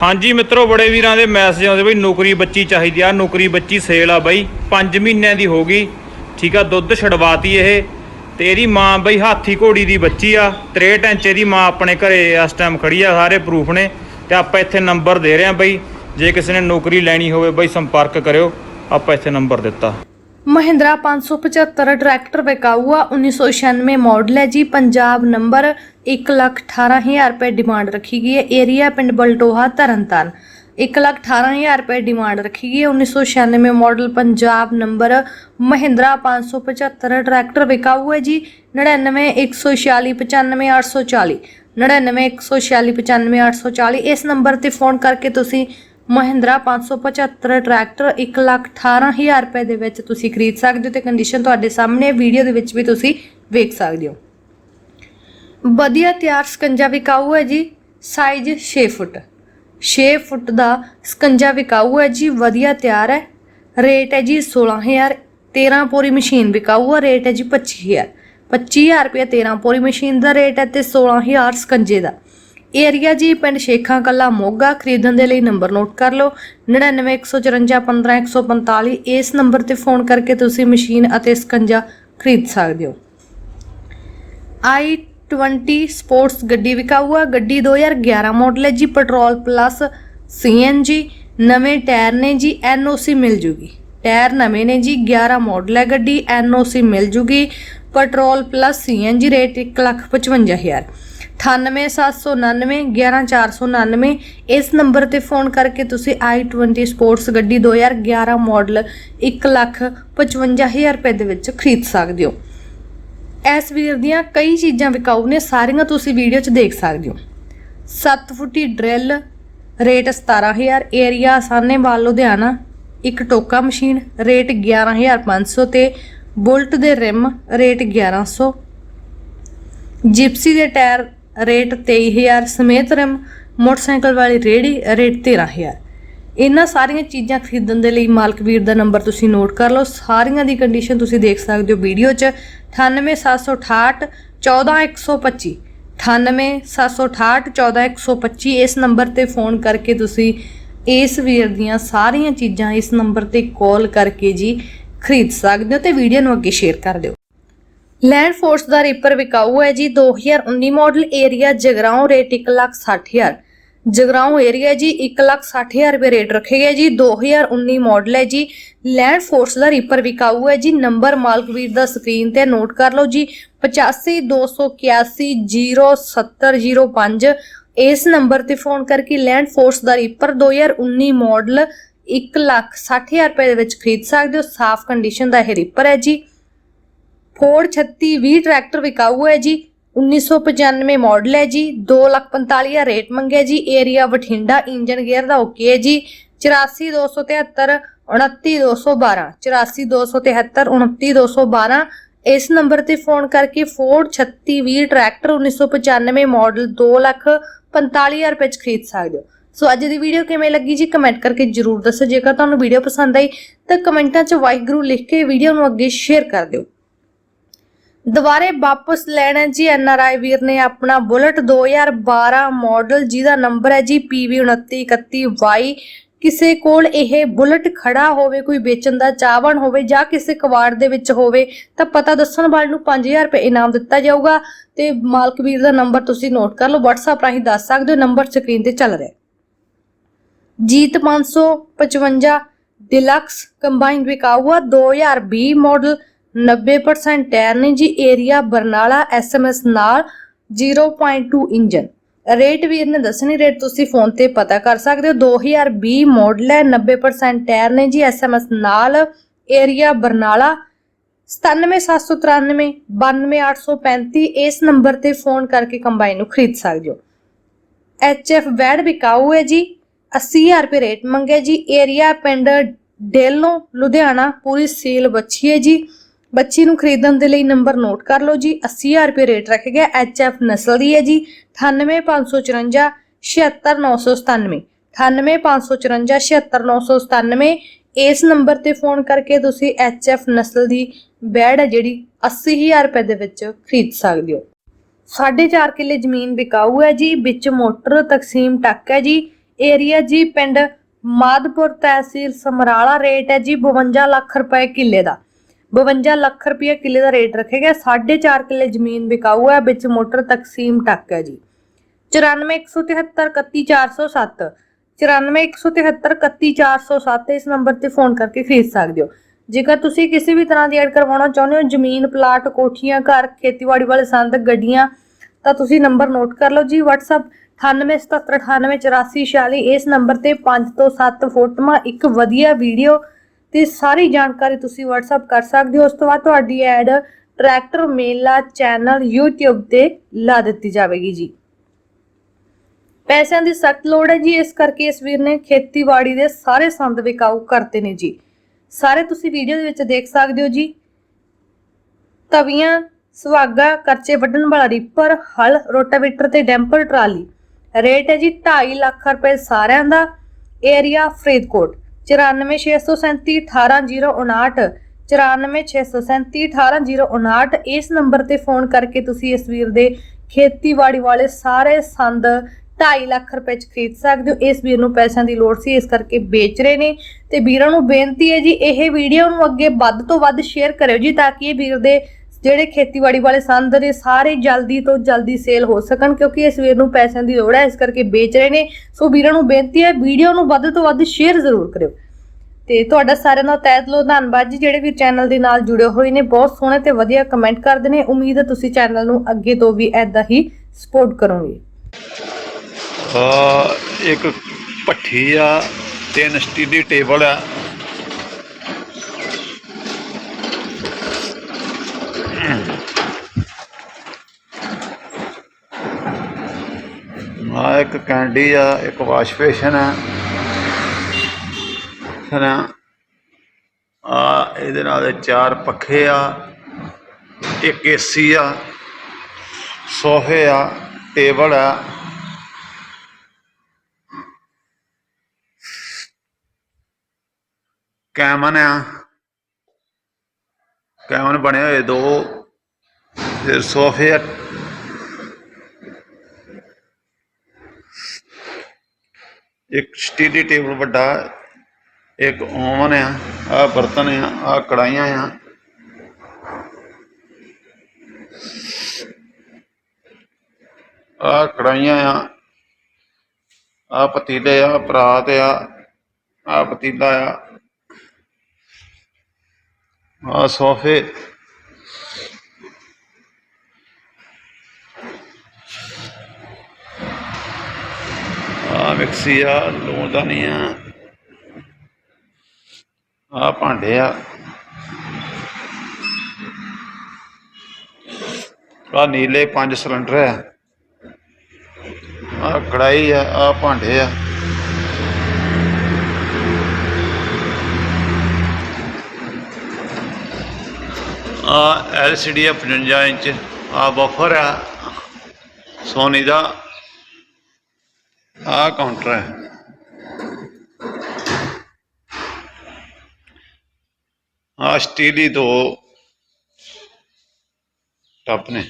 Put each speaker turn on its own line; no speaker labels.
ਹਾਂਜੀ ਮਿੱਤਰੋ, ਬੜੇ ਵੀਰਾਂ ਦੇ ਮੈਸੇਜ ਆਉਂਦੇ ਬਈ ਨੌਕਰੀ ਬੱਚੀ ਚਾਹੀਦੀ ਆ, ਨੌਕਰੀ ਬੱਚੀ ਸੇਲ ਆ ਬਈ 5 ਮਹੀਨਿਆਂ ਦੀ ਹੋ ਗਈ, ਠੀਕ ਆ, ਦੁੱਧ ਛਡਵਾਤੀ ਇਹ, ਤੇ ਇਹਦੀ ਮਾਂ ਬਈ ਹਾਥੀ ਘੋੜੀ ਦੀ ਬੱਚੀ ਆ 63 ਇੰਚ ਇਹਦੀ ਮਾਂ ਆਪਣੇ ਘਰੇ ਇਸ ਟਾਈਮ ਖੜੀ ਆ, ਸਾਰੇ ਪ੍ਰੂਫ ਨੇ, ਤੇ ਆਪਾਂ ਇੱਥੇ ਨੰਬਰ ਦੇ ਰਹੇ ਆ ਬਈ, ਜੇ ਕਿਸੇ ਨੇ ਨੌਕਰੀ ਲੈਣੀ ਹੋਵੇ ਬਈ ਸੰਪਰਕ ਕਰਿਓ, ਆਪਾਂ ਇੱਥੇ ਨੰਬਰ ਦਿੱਤਾ।
ਮਹਿੰਦਰਾ 575 ਟਰੈਕਟਰ ਵਿਕਾਊ ਆ 1996 ਮਾਡਲ ਹੈ ਜੀ। ਪੰਜਾਬ ਨੰਬਰ 118000 ਰੁਪਏ ਡਿਮਾਂਡ ਰੱਖੀ ਗਈ ਹੈ। ਏਰੀਆ ਪਿੰਡ ਬਲਟੋਹਾ, ਤਰਨਤਾਰਨ। 118000 ਰੁਪਏ ਡਿਮਾਂਡ ਰੱਖੀ ਗਈ ਹੈ। 1996 model Punjab number Mahindra 575 tractor ਵਿਕਾਊ ਹੈ ਜੀ। 9914695840 9914695840 ਇਸ ਨੰਬਰ ਤੇ ਫੋਨ ਕਰਕੇ ਤੁਸੀਂ ਮਹਿੰਦਰਾ 575 ਟਰੈਕਟਰ 118000 ਰੁਪਏ ਦੇ ਵਿੱਚ ਤੁਸੀਂ ਖਰੀਦ ਸਕਦੇ ਹੋ ਤੇ ਕੰਡੀਸ਼ਨ ਤੁਹਾਡੇ ਸਾਹਮਣੇ ਵੀਡੀਓ ਦੇ ਵਿੱਚ ਵੀ ਤੁਸੀਂ ਵੇਖ ਸਕਦੇ ਹੋ। ਵਧੀਆ ਤਿਆਰ ਸਕੰਜਾ ਵਿਕਾਊ ਹੈ ਜੀ ਸਾਈਜ਼ 6 ਫੁੱਟ। 6 ਫੁੱਟ ਦਾ ਸਕੰਜਾ ਵਿਕਾਊ ਹੈ ਜੀ, ਵਧੀਆ ਤਿਆਰ ਹੈ। ਰੇਟ ਹੈ ਜੀ 16000 13 ਪੋਰੀ ਮਸ਼ੀਨ ਵਿਕਾਊ ਹੈ, ਰੇਟ ਹੈ ਜੀ 25000 25000 ਰੁਪਏ 13 ਪੋਰੀ ਮਸ਼ੀਨ ਦਾ ਰੇਟ ਹੈ ਤੇ 16000 ਸਕੰਜੇ ਦਾ। ਏਰੀਆ ਜੀ, ਪਿੰਡ ਸ਼ੇਖਾਂ ਕੱਲਾ ਮੋਗਾ, ਖਰੀਦਣ ਦੇ ਲਈ ਨੰਬਰ ਨੋਟ ਕਰ ਲਓ। 9915515145 ਇਸ ਨੰਬਰ ਤੇ ਫੋਨ ਕਰਕੇ ਤੁਸੀਂ ਮਸ਼ੀਨ ਅਤੇ ਸਕੰਜਾ ਖਰੀਦ ਸਕਦੇ ਹੋ। i20 ਸਪੋਰਟਸ ਗੱਡੀ ਵਿਕਾਊ ਆ ਗੱਡੀ 2011 ਮਾਡਲ ਹੈ ਜੀ, ਪੈਟਰੋਲ ਪਲੱਸ CNG ਨਵੇਂ ਟਾਇਰ ਨੇ ਜੀ NOC ਮਿਲ ਜੂਗੀ। ਟਾਇਰ ਨਵੇਂ ਨੇ ਜੀ 11 ਮਾਡਲ ਹੈ ਗੱਡੀ NOC ਮਿਲ ਜੂਗੀ। ਪੈਟਰੋਲ ਪਲੱਸ CNG ਰੇਟ 155000 98799 11499 ਇਸ ਨੰਬਰ ਤੇ ਫੋਨ ਕਰਕੇ ਤੁਸੀਂ i20 ਸਪੋਰਟਸ ਗੱਡੀ 2011 ਮਾਡਲ 155000 ਰੁਪਏ ਦੇ ਵਿੱਚ ਖਰੀਦ ਸਕਦੇ ਹੋ। ਇਸ ਵੀਰ ਦੀਆਂ ਕਈ ਚੀਜ਼ਾਂ ਵਿਕਾਊ ਨੇ, ਸਾਰੀਆਂ ਤੁਸੀਂ ਵੀਡੀਓ 'ਚ ਦੇਖ ਸਕਦੇ ਹੋ। 7 ਫੁੱਟੀ drill, rate 17000 area Sahnewal Ludhiana, ਇੱਕ ਟੋਕਾ ਮਸ਼ੀਨ, ਰੇਟ 11500 ਤੇ ਬੁਲਟ ਦੇ ਰਿਮ, ਰੇਟ 1100 ਜਿਪਸੀ ਦੇ ਟਾਇਰ ਰੇਟ 23000 ਸਮੇਤ ਰਿਮ ਮੋਟਰਸਾਈਕਲ ਵਾਲੀ ਰੇੜੀ ਰੇਟ 13000 ਇਹਨਾਂ ਸਾਰੀਆਂ ਚੀਜ਼ਾਂ ਖਰੀਦਣ ਦੇ ਲਈ ਮਾਲਕ ਵੀਰ ਦਾ ਨੰਬਰ ਤੁਸੀਂ ਨੋਟ ਕਰ ਲਓ। ਸਾਰੀਆਂ ਦੀ ਕੰਡੀਸ਼ਨ ਤੁਸੀਂ ਦੇਖ ਸਕਦੇ ਹੋ ਵੀਡੀਓ 'ਚ। 98768 14125 98768 14125 ਇਸ ਨੰਬਰ ਤੇ ਫੋਨ ਕਰਕੇ ਤੁਸੀਂ ਇਸ ਵੀਰ ਦੀਆਂ ਸਾਰੀਆਂ ਚੀਜ਼ਾਂ ਇਸ ਨੰਬਰ ਤੇ ਕਾਲ ਕਰਕੇ ਜੀ ਖਰੀਦ ਸਕਦੇ ਹੋ ਤੇ ਵੀਡੀਓ ਨੂੰ ਅੱਗੇ ਸ਼ੇਅਰ ਕਰ ਦਿਓ। ਲੈਂਡ ਫੋਰਸ ਦਾ ਰੀਪਰ ਵਿਕਾਊ ਹੈ ਜੀ। 2019 model area Jagraon rate 160000 Jagraon area ਜੀ 160000 ਰੁਪਏ ਰੇਟ ਰੱਖੇ ਗਏ ਜੀ। 2019 ਮਾਡਲ ਹੈ ਜੀ। ਲੈਂਡ ਫੋਰਸ ਦਾ ਰੀਪਰ ਵਿਕਾਊ ਹੈ ਜੀ। ਨੰਬਰ ਮਾਲਕਵੀਰ ਦਾ ਸਕਰੀਨ ਤੇ ਨੋਟ ਕਰ ਲਓ ਜੀ। 8528107005 ਇਸ ਨੰਬਰ ਤੇ ਫੋਨ ਕਰਕੇ ਲੈਂਡ ਫੋਰਸ ਦਾ ਰੀਪਰ 2019 ਮਾਡਲ 160000 ਰੁਪਏ ਦੇ ਵਿੱਚ ਖਰੀਦ ਸਕਦੇ ਹੋ। ਸਾਫ਼ ਕੰਡੀਸ਼ਨ ਦਾ ਇਹ ਰੀਪਰ ਹੈ ਜੀ। ਫੋਰਡ 3620 ਟਰੈਕਟਰ ਵਿਕਾਊ ਹੈ ਜੀ 1995 ਮਾਡਲ ਹੈ ਜੀ 245000 ਰੇਟ ਮੰਗਿਆ ਜੀ, ਏਰੀਆ ਬਠਿੰਡਾ, ਇੰਜਨ ਗੇਅਰ ਦਾ ਓਕੇ ਹੈ ਜੀ 84273 29212 84273 29212 ਇਸ ਨੰਬਰ ਤੇ ਫੋਨ ਕਰਕੇ ਫੋਰਡ 3620 ਟਰੈਕਟਰ 1995 ਮਾਡਲ 245000 ਰੁਪਏ ਚ ਖਰੀਦ ਸਕਦੇ ਹੋ। ਸੋ ਅੱਜ ਦੀ ਵੀਡੀਓ ਕਿਵੇਂ ਲੱਗੀ ਜੀ, ਕਮੈਂਟ ਕਰਕੇ ਜਰੂਰ ਦੱਸੋ, ਜੇਕਰ ਤੁਹਾਨੂੰ ਵੀਡੀਓ ਪਸੰਦ ਆਈ ਤਾਂ ਕਮੈਂਟਾਂ 'ਚ ਵਾਹਿਗੁਰੂ ਲਿਖ ਕੇ ਵੀਡੀਓ ਨੂੰ ਅੱਗੇ ਸ਼ੇਅਰ ਕਰ ਦਿਓ। ਦੁਬਾਰੇ ਵਾਪਸ ਲੈਣਾ ਜੀ ਐਨਆਰਆਈ ਵੀਰ ਨੇ ਆਪਣਾ ਬੁਲਟ 2012 ਮਾਡਲ, ਜਿਹਦਾ ਨੰਬਰ ਹੈ ਜੀ PV2931Y ਕਿਸੇ ਕੋਲ ਇਹ ਬੁਲਟ ਖੜਾ ਹੋਵੇ, ਕੋਈ ਵੇਚਣ ਦਾ ਚਾਹਵਣ ਹੋਵੇ ਜਾਂ ਕਿਸੇ ਕਵਾੜ ਦੇ ਵਿੱਚ ਹੋਵੇ, ਤਾਂ ਪਤਾ ਦੱਸਣ ਵਾਲੇ ਨੂੰ 5000 ਰੁਪਏ ਇਨਾਮ ਦਿੱਤਾ ਜਾਊਗਾ। ਤੇ ਮਾਲਕ ਵੀਰ ਦਾ ਨੰਬਰ ਤੁਸੀਂ ਨੋਟ ਕਰ ਲਓ, WhatsApp ਰਾਹੀਂ ਦੱਸ ਸਕਦੇ ਹੋ, ਨੰਬਰ ਸਕਰੀਨ ਤੇ ਚੱਲ ਰਿਹਾ। ਹੈ ਜੀਤ 555 ਡਿਲਕਸ ਕੰਬਾਈਨ ਵਿਕਾਊਆ 2020 ਮਾਡਲ। 90% ਟਾਇਰ ਨੇ ਜੀ ਏਰੀਆ ਬਰਨਾਲਾ ਐਸਐਮਐਸ ਨਾਲ 0.2 ਇੰਜਨ। ਰੇਟ ਵੀਰ ਨੇ ਦੱਸਣੀ, ਰੇਟ ਤੁਸੀਂ ਫੋਨ ਤੇ ਪਤਾ ਕਰ ਸਕਦੇ ਹੋ। 2020 ਮਾਡਲ ਹੈ 90% ਟਾਇਰ ਨੇ ਜੀ ਐਸਐਮਐਸ ਨਾਲ ਏਰੀਆ ਬਰਨਾਲਾ 97793 92835 ਇਸ ਨੰਬਰ ਤੇ ਫੋਨ ਕਰਕੇ ਕੰਬਾਈਨ ਨੂੰ ਖਰੀਦ ਸਕਦੇ ਹੋ। ਐਚਐਫ ਵੈਡ ਵਿਕਾਊ ਹੈ ਜੀ 80000 ਰੁਪਏ ਰੇਟ ਮੰਗਿਆ ਜੀ। ਏਰੀਆ ਪਿੰਡ ਡੇਲੋਂ ਲੁਧਿਆਣਾ, ਪੂਰੀ ਸੀਲ ਬੱਚੀ ਹੈ ਜੀ। ਬੱਚੀ ਨੂੰ ਖਰੀਦਣ ਦੇ ਲਈ ਨੰਬਰ ਨੋਟ ਕਰ ਲਓ ਜੀ। 80000 ਰੁਪਏ ਰੇਟ ਰੱਖ ਗਿਆ। ਐਚਐਫ ਨਸਲ ਦੀ ਹੈ ਜੀ। 98554 76997 98554 76997 ਇਸ ਨੰਬਰ ਤੇ ਫੋਨ ਕਰਕੇ ਤੁਸੀਂ ਐਚਐਫ ਨਸਲ ਦੀ ਬੈਡ ਹੈ ਜਿਹੜੀ 80000 ਰੁਪਏ ਦੇ ਵਿੱਚ ਖਰੀਦ ਸਕਦੇ ਹੋ। 4.5 ਕਿੱਲੇ ਜ਼ਮੀਨ ਵਿਕਾਊ ਹੈ ਜੀ। ਵਿੱਚ ਮੋਟਰ ਤਕਸੀਮ ਟੱਕ ਹੈ ਜੀ। ਏਰੀਆ ਜੀ ਪਿੰਡ ਮਾਦਪੁਰ ਤਹਿਸੀਲ ਸਮਰਾਲਾ ਰੇਟ ਹੈ ਜੀ। 52 ਲੱਖ ਰੁਪਏ ਕਿੱਲੇ ਦਾ। 52 ਲੱਖ ਰੁਪਏ ਕਿੱਲੇ ਦਾ ਰੇਟ ਰੱਖਿਆ ਗਿਆ। 4.5 ਕਿੱਲੇ ਜ਼ਮੀਨ ਵਿਕਾਊ ਹੈ, ਵਿੱਚ ਮੋਟਰ ਤਕਸੀਮ ਟੱਕ ਹੈ ਜੀ। 9417731407 9417731407 ਇਸ ਨੰਬਰ ਤੇ ਫੋਨ ਕਰਕੇ ਖਰੀਦ ਸਕਦੇ ਹੋ। ਜੇਕਰ ਤੁਸੀਂ ਕਿਸੇ ਵੀ ਤਰ੍ਹਾਂ ਦੀ ਐਡ ਕਰਵਾਉਣਾ ਚਾਹੁੰਦੇ ਹੋ, ਜ਼ਮੀਨ, ਪਲਾਟ, ਕੋਠੀਆਂ, ਘਰ, ਖੇਤੀਬਾੜੀ ਵਾਲੇ ਸੰਦ, ਗੱਡੀਆਂ, ਤਾਂ ਤੁਸੀਂ ਨੰਬਰ ਨੋਟ ਕਰ ਲਓ ਜੀ। WhatsApp 9877988446 ਇਸ ਨੰਬਰ ਤੇ 5 ਤੋਂ 7 ਫੋਟੋਆਂ, ਇੱਕ ਵਧੀਆ ਵੀਡੀਓ ਤੇ ਸਾਰੀ ਜਾਣਕਾਰੀ ਤੁਸੀਂ WhatsApp ਕਰ ਸਕਦੇ ਹੋ। ਉਸ ਤੋਂ ਬਾਅਦ ਤੁਹਾਡੀ ad tractor Mela channel YouTube ਤੇ ਲਾ ਦਿੱਤੀ ਜਾਵੇਗੀ ਜੀ। ਪੈਸਿਆਂ ਦੀ ਸਖਤ ਲੋੜ ਹੈ ਜੀ। ਇਸ ਕਰਕੇ ਇਸ ਵੀਰ ਨੇ ਖੇਤੀਬਾੜੀ ਦੇ ਸਾਰੇ ਸੰਦ ਵਿਕਾਊ ਕਰਤੇ ਨੇ ਜੀ। ਸਾਰੇ ਤੁਸੀਂ ਵੀਡੀਓ ਦੇ ਵਿੱਚ ਦੇਖ ਸਕਦੇ ਹੋ ਜੀ। ਤਵੀਆਂ, ਸੁਹਾਗਾ, ਕਰਚੇ ਵੱਢਣ ਵਾਲਾ ਰੀਪਰ ਹਲ, ਰੋਟਾਵੇਟਰ ਤੇ ਡੈਂਪਰ ਟਰਾਲੀ। ਰੇਟ ਹੈ ਜੀ 2.5 ਲੱਖ ਰੁਪਏ ਸਾਰਿਆਂ ਦਾ। ਏਰੀਆ ਫਰੀਦਕੋਟ। 94637 18059 94637 18059 ਇਸ ਨੰਬਰ ਤੇ ਫੋਨ ਕਰਕੇ ਤੁਸੀਂ ਇਸ ਵੀਰ ਦੇ ਖੇਤੀਬਾੜੀ ਵਾਲੇ ਸਾਰੇ ਸੰਦ 2.5 ਲੱਖ ਰੁਪਏ ਚ ਖਰੀਦ ਸਕਦੇ ਹੋ। ਇਸ ਵੀਰ ਨੂੰ ਪੈਸਿਆਂ ਦੀ ਲੋੜ ਸੀ, ਇਸ ਕਰਕੇ ਵੇਚ ਰਹੇ ਨੇ। ਤੇ ਵੀਰਾਂ ਨੂੰ ਬੇਨਤੀ ਹੈ ਜੀ, ਇਹ ਵੀਡੀਓ ਨੂੰ ਅੱਗੇ ਵੱਧ ਤੋਂ ਵੱਧ ਸ਼ੇਅਰ ਕਰਿਓ ਜੀ, ਤਾਂ ਕਿ ਇਹ ਵੀਰ ਦੇ ਜਿਹੜੇ ਖੇਤੀਬਾੜੀ ਵਾਲੇ ਸੰਦ ਨੇ ਸਾਰੇ ਜਲਦੀ ਤੋਂ ਜਲਦੀ ਸੇਲ ਹੋ ਸਕਣ ਕਿਉਂਕਿ ਇਸ ਵੀਰ ਨੂੰ ਪੈਸਿਆਂ ਦੀ ਲੋੜ ਹੈ, ਇਸ ਕਰਕੇ ਵੇਚ ਰਹੇ ਨੇ। ਸੋ ਵੀਰਾਂ ਨੂੰ ਬੇਨਤੀ ਹੈ, ਵੀਡੀਓ ਨੂੰ ਵੱਧ ਤੋਂ ਵੱਧ ਸ਼ੇਅਰ ਜ਼ਰੂਰ ਕਰਿਓ। ਤੇ ਤੁਹਾਡਾ ਸਾਰਿਆਂ ਦਾ ਤਹਿ ਦਿਲੋਂ ਧੰਨਵਾਦ ਜੀ, ਜਿਹੜੇ ਵੀ ਚੈਨਲ ਦੇ ਨਾਲ ਜੁੜੇ ਹੋਏ ਨੇ, ਬਹੁਤ ਸੋਹਣੇ ਤੇ ਵਧੀਆ ਕਮੈਂਟ ਕਰਦੇ ਨੇ। ਉਮੀਦ ਹੈ ਤੁਸੀਂ ਚੈਨਲ ਨੂੰ ਅੱਗੇ ਤੋਂ ਵੀ ਐਦਾਂ ਹੀ ਸਪੋਰਟ ਕਰੋਗੇ।
ਆ ਇੱਕ ਭੱਠੀ ਆ, ਤਿੰਨ ਸਟੀਡੀ ਟੇਬਲ ਆ ਆ ਇੱਕ ਕੈਂਡੀ ਆ, ਇੱਕ ਵਾਸ਼ ਬੇਸ਼ਨ ਆ। ਹਨਾ। ਆ, ਇਹਦੇ ਨਾਲ ਚਾਰ ਪੱਖੇ ਆ, ਇੱਕ ਏਸੀ ਆ, ਸੋਫੇ ਆ, ਟੇਬਲ ਆ। ਕੈਮਨ ਆ। ਕੈਮਨ ਬਣੇ ਹੋਏ ਦੋ। ਫਿਰ ਸੋਫੇ ਇੱਕ ਸਟੀਲੀ ਟੇਬਲ ਵੱਡਾ, ਇੱਕ ਓਵਨ ਆ ਆ ਬਰਤਨ ਆ ਆ ਕੜਾਈਆਂ ਆ। ਆ ਕੜਾਈਆਂ ਆ ਆ ਪਤੀਲੇ ਆ ਪਰਾਤ ਆ ਆ ਪਤੀਲਾ ਆ ਆ ਸੋਫੇ। ਮਿਕਸੀ ਆ ਲੋਦਾ ਨਹੀਂ ਆ ਆ ਭਾਂਡੇ ਆ। ਆ ਨੀਲੇ ਪੰਜ ਸਿਲੰਡਰ ਆ। ਆ ਕੜਾਈ ਆ ਆ ਭਾਂਡੇ ਆ। ਆ ਐਲਸੀਡੀ ਆ 55 ਇੰਚ, ਆ ਬਫਰ ਆ ਸੋਨੀ ਦਾ। ਆ ਕਾਊਂਟਰ ਹੈ। ਆ ਸਟੀਲੀ ਦੋ ਟੱਪ ਨੇ।